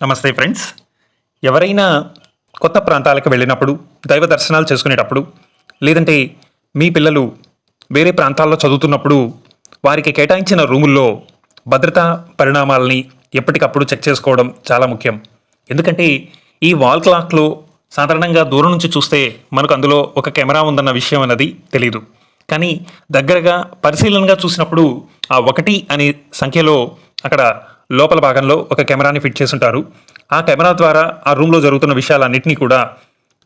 నమస్తే ఫ్రెండ్స్. ఎవరైనా కొత్త ప్రాంతాలకు వెళ్ళినప్పుడు దైవ దర్శనాలు చేసుకునేటప్పుడు లేదంటే మీ పిల్లలు వేరే ప్రాంతాల్లో చదువుతున్నప్పుడు వారికి కేటాయించిన రూముల్లో భద్రతా పరిణామాలని ఎప్పటికప్పుడు చెక్ చేసుకోవడం చాలా ముఖ్యం. ఎందుకంటే ఈ వాల్ క్లాక్లో సాధారణంగా దూరం నుంచి చూస్తే మనకు అందులో ఒక కెమెరా ఉందన్న విషయం అన్నది తెలియదు కానీ దగ్గరగా పరిశీలనగా చూసినప్పుడు ఆ ఒకటి అనే సంఖ్యలో అక్కడ లోపల భాగంలో ఒక కెమెరాని ఫిట్ చేసి ఉంటారు ఆ కెమెరా ద్వారా ఆ రూమ్లో జరుగుతున్న విషయాలన్నింటినీ కూడా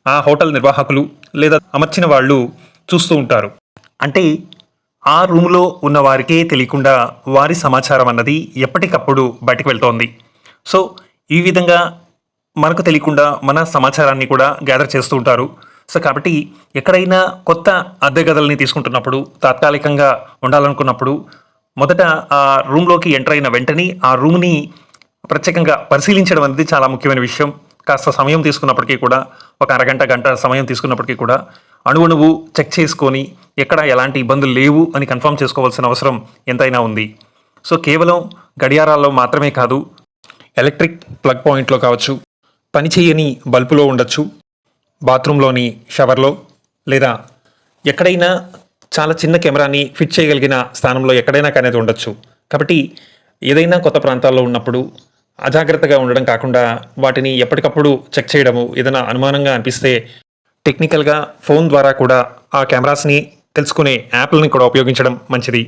ఆ హోటల్ నిర్వాహకులు లేదా అమర్చిన వాళ్ళు చూస్తూ ఉంటారు. అంటే ఆ రూమ్లో ఉన్న వారికే తెలియకుండా వారి సమాచారం అన్నది ఎప్పటికప్పుడు బయటకు వెళ్తోంది. సో ఈ విధంగా మనకు తెలియకుండా మన సమాచారాన్ని కూడా గ్యాదర్ చేస్తూ ఉంటారు. సో కాబట్టి ఎక్కడైనా కొత్త అద్దె గదులని తీసుకుంటున్నప్పుడు తాత్కాలికంగా ఉండాలనుకున్నప్పుడు మొదట ఆ రూమ్లోకి ఎంటర్ అయిన వెంటనే ఆ రూమ్ని ప్రత్యేకంగా పరిశీలించడం అనేది చాలా ముఖ్యమైన విషయం. కాస్త సమయం తీసుకున్నప్పటికీ కూడా ఒక అరగంట గంట సమయం తీసుకున్నప్పటికీ కూడా అణువణువు చెక్ చేసుకొని ఎక్కడ ఎలాంటి ఇబ్బందులు లేవు అని కన్ఫర్మ్ చేసుకోవాల్సిన అవసరం ఎంతైనా ఉంది. సో కేవలం గడియారాల్లో మాత్రమే కాదు ఎలక్ట్రిక్ ప్లగ్ పాయింట్లో కావచ్చు పనిచేయని బల్బులో ఉండొచ్చు బాత్రూంలోని షవర్లో లేదా ఎక్కడైనా చాలా చిన్న కెమెరాని ఫిట్ చేయగలిగిన స్థానంలో ఎక్కడైనా కానీ ఉండొచ్చు. కాబట్టి ఏదైనా కొత్త ప్రాంతాల్లో ఉన్నప్పుడు అజాగ్రత్తగా ఉండడం కాకుండా వాటిని ఎప్పటికప్పుడు చెక్ చేయడము ఏదైనా అనుమానంగా అనిపిస్తే టెక్నికల్గా ఫోన్ ద్వారా కూడా ఆ కెమెరాస్ని తెలుసుకునే యాప్లను కూడా ఉపయోగించడం మంచిది.